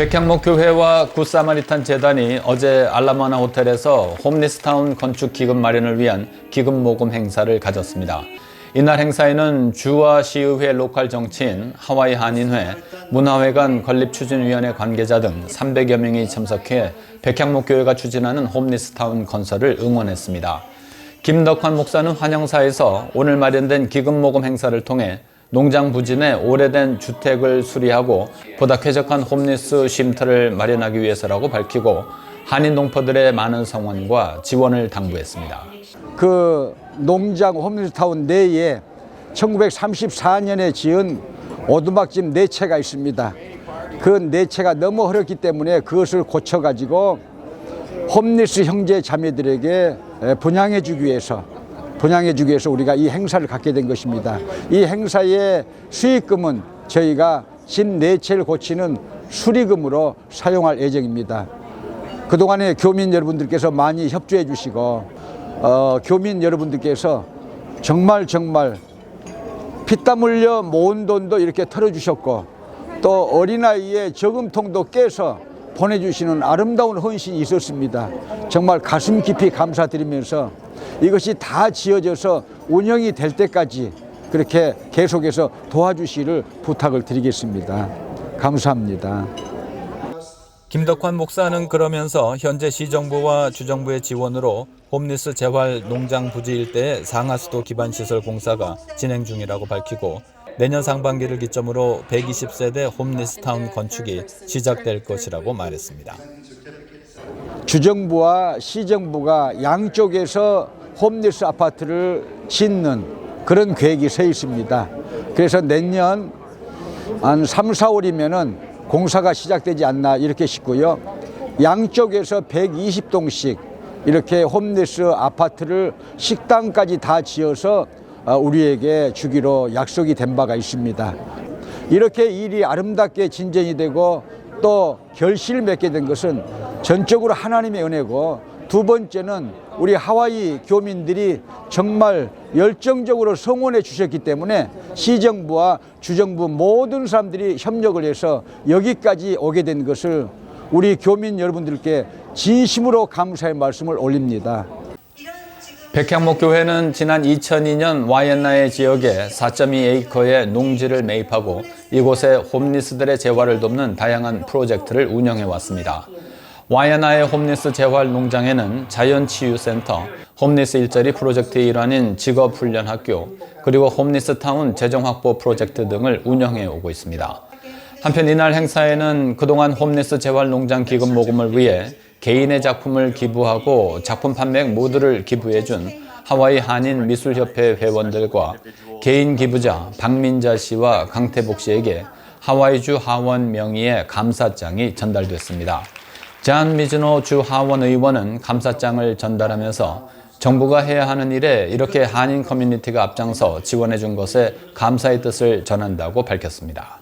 백향목 교회와 굿사마리탄 재단이 어제 알라마나 호텔에서 홈리스타운 건축 기금 마련을 위한 기금 모금 행사를 가졌습니다. 이날 행사에는 주와 시의회 로컬 정치인, 하와이 한인회, 문화회관 건립추진위원회 관계자 등 300여 명이 참석해 백향목 교회가 추진하는 홈리스타운 건설을 응원했습니다. 김덕환 목사는 환영사에서 오늘 마련된 기금 모금 행사를 통해 농장 부진에 오래된 주택을 수리하고 보다 쾌적한 홈리스 쉼터를 마련하기 위해서라고 밝히고 한인 농포들의 많은 성원과 지원을 당부했습니다. 그 농장 홈리스타운 내에 1934년에 지은 오두막집 네 채가 있습니다. 그 네 채가 너무 어렵기 때문에 그것을 고쳐가지고 홈리스 형제 자매들에게 분양해 주기 위해서 분양해 주기 위해서 우리가 이 행사를 갖게 된 것입니다. 이 행사의 수익금은 저희가 채를 고치는 수리금으로 사용할 예정입니다. 그동안에 교민 여러분들께서 많이 협조해 주시고 어, 교민 여러분들께서 정말 정말 피땀 흘려 모은 돈도 이렇게 털어주셨고 또 어린아이의 저금통도 깨서 보내주시는 아름다운 헌신이 있었습니다. 정말 가슴 깊이 감사드리면서 이것이 다 지어져서 운영이 될 때까지 그렇게 계속해서 도와주시를 부탁을 드리겠습니다. 감사합니다. 김덕환 목사는 그러면서 현재 시정부와 주정부의 지원으로 홈리스 재활 농장 부지 일대의 상하수도 기반 시설 공사가 진행 중이라고 밝히고 내년 상반기를 기점으로 120세대 홈리스 타운 건축이 시작될 것이라고 말했습니다. 주정부와 시정부가 양쪽에서 홈리스 아파트를 짓는 그런 계획이 서 있습니다. 그래서 내년 한 3, 4월이면은 공사가 시작되지 않나 이렇게 싶고요. 양쪽에서 120동씩 이렇게 홈리스 아파트를 식당까지 다 지어서 어, 우리에게 주기로 약속이 된 바가 있습니다. 이렇게 일이 아름답게 진전이 되고 또 결실을 맺게 된 것은 전적으로 하나님의 은혜고 두 번째는 우리 하와이 교민들이 정말 열정적으로 성원해 주셨기 때문에 시정부와 주정부 모든 사람들이 협력을 해서 여기까지 오게 된 것을 우리 교민 여러분들께 진심으로 감사의 말씀을 올립니다. 백향목 교회는 지난 2002년 와이엔나의 지역에 4.2에이커의 농지를 매입하고 이곳에 홈리스들의 재활을 돕는 다양한 프로젝트를 운영해 왔습니다. 와이엔나의 홈리스 재활 농장에는 자연치유센터, 홈리스 일자리 프로젝트의 일환인 직업훈련학교, 그리고 홈리스 타운 재정 확보 프로젝트 등을 운영해 오고 있습니다. 한편 이날 행사에는 그동안 홈리스 재활 농장 기금 모금을 위해 개인의 작품을 기부하고 작품 판매액 모두를 기부해준 하와이 한인 미술협회 회원들과 개인 기부자 박민자 씨와 강태복 씨에게 하와이주 하원 명의의 감사장이 전달됐습니다. 잔 미즈노 주 하원 의원은 감사장을 전달하면서 정부가 해야 하는 일에 이렇게 한인 커뮤니티가 앞장서 지원해 준 것에 감사의 뜻을 전한다고 밝혔습니다.